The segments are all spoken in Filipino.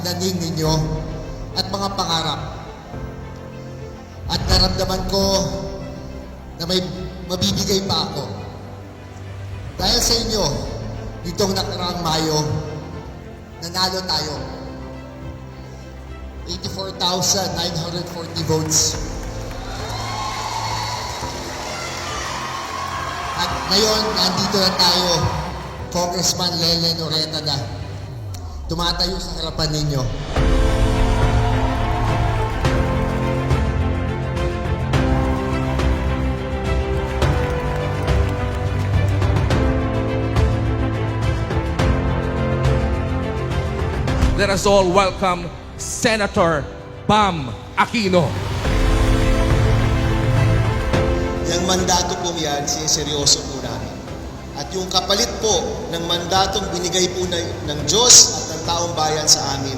hinaing ninyo at mga pangarap. At naramdaman ko na may mabibigay pa ako. Dahil sa inyo, nitong nakaraang Mayo, nanalo tayo. 84,940 votes. At ngayon, nandito na tayo, Congressman Lele Noreta na tumatayo sa harapan ninyo. Let us all welcome Senator Bam Aquino. Yung mandato po yan, sineryoso po namin. At yung kapalit po ng mandatong binigay po ng, ng Diyos at taong bayan sa amin,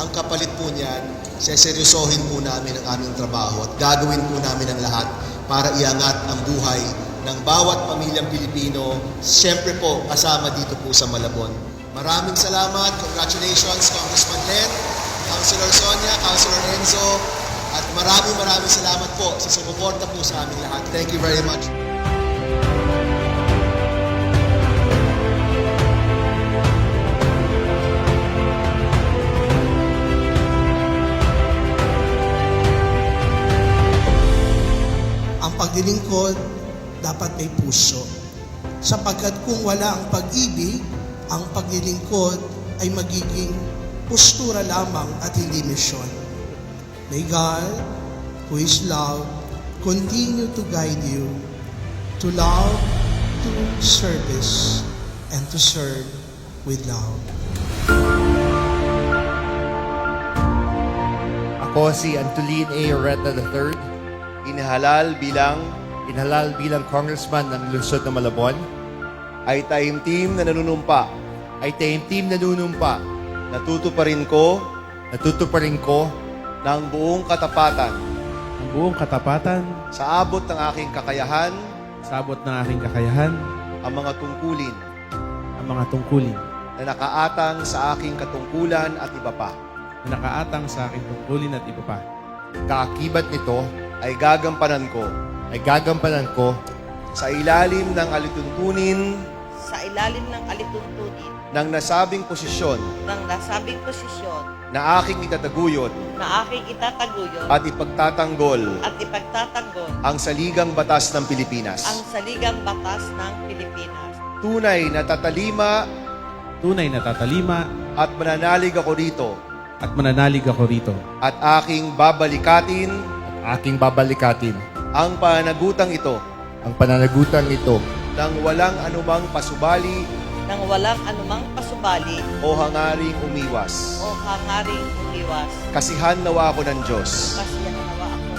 ang kapalit po niyan, seseryosohin po namin ang aming trabaho at gagawin po namin ang lahat para iangat ang buhay ng bawat pamilyang Pilipino, siyempre po kasama dito po sa Malabon. Maraming salamat, congratulations Congressman Len, Councilor Sonia, Councilor Enzo, at maraming maraming salamat po sa sumuporta po sa aming lahat. Thank you very much. Paglilingkod dapat may puso. Sapagkat kung wala ang pag-ibig, ang paglilingkod ay magiging postura lamang at hindi misyon. May God, who is love, continue to guide you to love, to service, and to serve with love. Ako si Antolin A. Oreta III, Inihalal bilang inhalal bilang congressman ng lungsod ng Malabon, ay taimtim na nanunumpa. ay team-team na nunumpa. Natutuparin ko Natutuparin ko ng buong katapatan. ang buong katapatan. Sa abot ng aking kakayahan. Sa abot ng aking kakayahan. Ang mga tungkulin. Ang mga tungkulin. Na nakaatang sa aking katungkulan at iba pa. Na nakaatang sa aking tungkulin at iba pa. Kaakibat nito ay gagampanan ko. Ay gagampanan ko. Sa ilalim ng alituntunin. Sa ilalim ng alituntunin. Ng nasabing posisyon. Ng nasabing posisyon. Na aking itataguyod na aking itataguyod at ipagtatanggol. At ipagtatanggol. Ang saligang batas ng Pilipinas. ang saligang batas ng Pilipinas. Tunay na tatalima. Tunay na tatalima. At mananalig ako rito. At mananalig ako rito. At aking babalikatin aking babalikatin ang pananagutang ito ang pananagutan ito ng walang anumang pasubali nang walang anumang pasubali o hangaring umiwas. o hangaring umiwas. Kasihan nawa ako ng Diyos. Kasi nawa ako.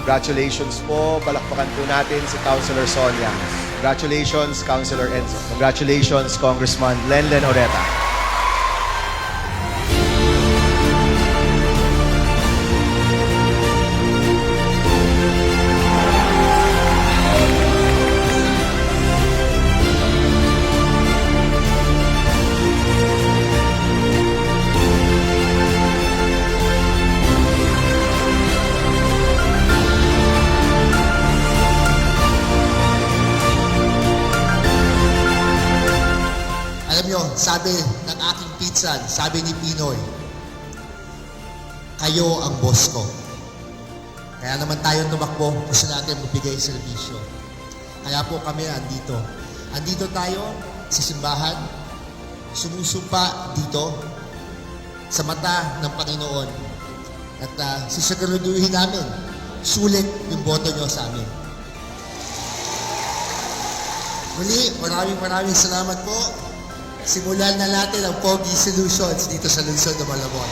Congratulations po. Palakpakan po natin si Councilor Sonia. Congratulations, Councilor Enzo. Congratulations, Congressman Lenlen Oreta. Sabi ng aking pizza, sabi ni Pinoy, kayo ang boss ko. Kaya naman tayo tumakbo, gusto natin magbigay serbisyo. Kaya po kami andito. Andito tayo sa simbahan, sumusumpa dito sa mata ng Panginoon. At uh, sisiguraduhin namin, sulit yung boto nyo sa amin. Muli, maraming maraming salamat po. Simulan na natin ang Pogi Solutions dito sa Lungsod ng Malabon.